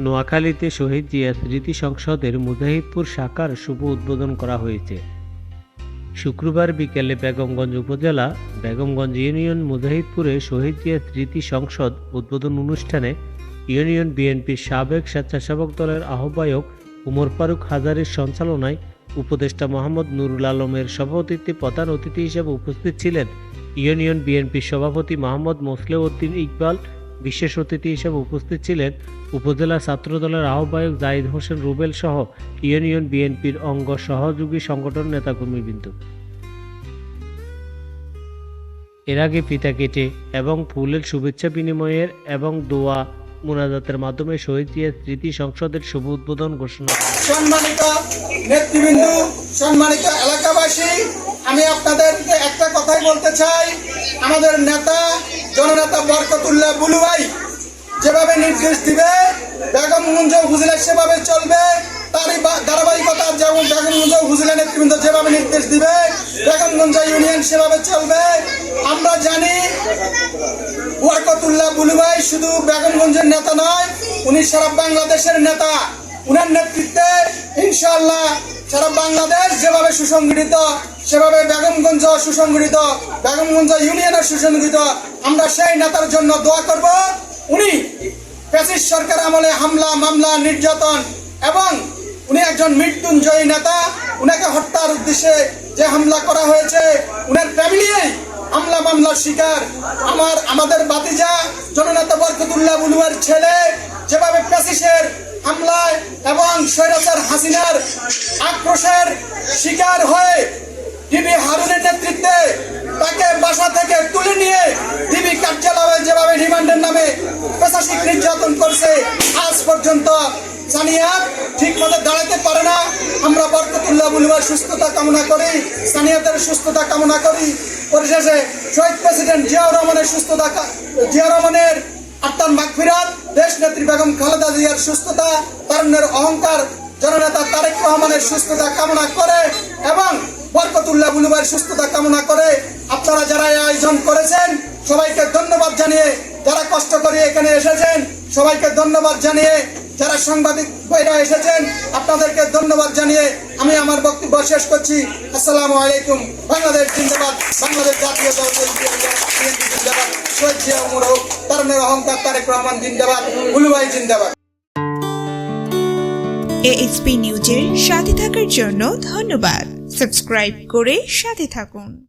নোয়াখালীতে শহীদ জিয়া স্মৃতি সংসদের মুজাহিদপুর শাখার শুভ উদ্বোধন করা হয়েছে। শুক্রবার বিকেলে বেগমগঞ্জ উপজেলা বেগমগঞ্জ ইউনিয়ন মুজাহিদপুরে শহীদ জিয়া স্মৃতি সংসদ উদ্বোধন অনুষ্ঠানে ইউনিয়ন বিএনপির সাবেক স্বেচ্ছাসেবক দলের আহ্বায়ক উমর ফারুক হাজারের সঞ্চালনায় উপদেষ্টা মোহাম্মদ নুরুল আলমের সভাপতিত্বে প্রধান অতিথি হিসেবে উপস্থিত ছিলেন ইউনিয়ন বিএনপির সভাপতি মোহাম্মদ মোসলেউদ্দিন ইকবাল বিশেষ অতিথি হিসেবে উপস্থিত ছিলেন উপজেলা ছাত্রদলের আহ্বায়ক জাহিদ হোসেন রুবেল সহ ইউনিয়ন বিএনপির অঙ্গ সহযোগী সংগঠন নেতাকর্মীবৃন্দ। এর আগে ফিতা কেটে এবং ফুলের শুভেচ্ছা বিনিময়ের এবং দোয়া মোনাজাতের মাধ্যমে শহীদ জিয়া স্মৃতি সংসদের শুভ উদ্বোধন ঘোষণা সম্মানিত নেতৃবৃন্দ, সম্মানিত এলাকাবাসী, আমি আপনাদেরকে একটা কথাই বলতে চাই। আমাদের নেতা জননেতা বরকতুল্লাহ বুলু ভাই যেভাবে নির্দেশ দিবে বেগমগঞ্জ হুজুরের সেভাবে চলবে, তারই ধারাবাহিকতা যেমন বেগমগঞ্জ হুজুরের নেতৃবৃন্দ যেভাবে নির্দেশ দিবে বেগমগঞ্জ ইউনিয়ন সেভাবে চলবে। আমরা জানি ওয়ারকতুল্লাহ বুলু ভাই শুধু বেগমগঞ্জের নেতা নয়, উনি সারা বাংলাদেশের নেতা। উনার নেতৃত্বে ইনশাআল্লাহ সারা বাংলাদেশ যেভাবে সুসংগঠিত, সেভাবে বেগমগঞ্জ সুসংগঠিত, বেগমগঞ্জ ইউনিয়নের সুসংগঠিত, আমরা সেই নেতার জন্য দোয়া করব। উনি প্যাসিস সরকার আমলে হামলা, মামলা, নির্যাতন এবং উনি একজন মৃত্যুঞ্জয়ী নেতা। উনাকে হত্যার উদ্দেশ্যে যে হামলা করা হয়েছে, উনার ফ্যামিলিই হামলা মামলার শিকার। আমার, আমাদের বাতিজা জননেতা বরকতুল্লাহ বুলুয়ার ছেলে যেভাবে প্যাসিসের হামলায় এবং স্বৈরাচার হাসিনার আক্রোশের শিকার হয়ে টিভি হারুনের নেতৃত্বে তাকে বাসা থেকে তুলে নিয়ে টিভি কার্যালয়ে যেভাবে রিমান্ডের নামে প্রশাসনিক নির্যাতন করছে, আজ পর্যন্ত সানিয়া ঠিক মতো দাঁড়াতে পারে না। আমরা বরকতুল্লাহ বুলুয়ার সুস্থতা কামনা করি সানিয়াদের সুস্থতা কামনা করি। পরিশেষে শহীদ প্রেসিডেন্ট জিয়াউর রহমানের সুস্থতা জিয়া রহমানের আত্মার মাগফিরাত দেশ নেত্রী বেগম খালেদা জিয়ার সুস্থতা, তরুণের অহংকার, জননেতা তারেক রহমানের সুস্থতা কামনা করে এবং বরকতুল্লাহ বুলুবাইয়ের সুস্থতা কামনা করে আপনারা যারা এই আয়োজন করেছেন, সবাইকে ধন্যবাদ জানিয়ে যারা কষ্ট করে এখানে এসেছেন, সবাইকে ধন্যবাদ জানিয়ে যারা সাংবাদিক ভাইরা এসেছেন, আপনাদেরকে ধন্যবাদ জানিয়ে আমি আমার বক্তব্য শেষ করছি। আসসালামু আলাইকুম। বাংলাদেশ জিন্দাবাদ। বাংলাদেশ জাতীয় দল জিন্দাবাদ। শহীদ জিয়া উমর হোক তরুণের অহংকার তারেক রহমান জিন্দাবাদ বুলুভাই জিন্দাবাদ। এএসপি নিউজের সাথে থাকার জন্য ধন্যবাদ। সাবস্ক্রাইব করে সাথে থাকুন।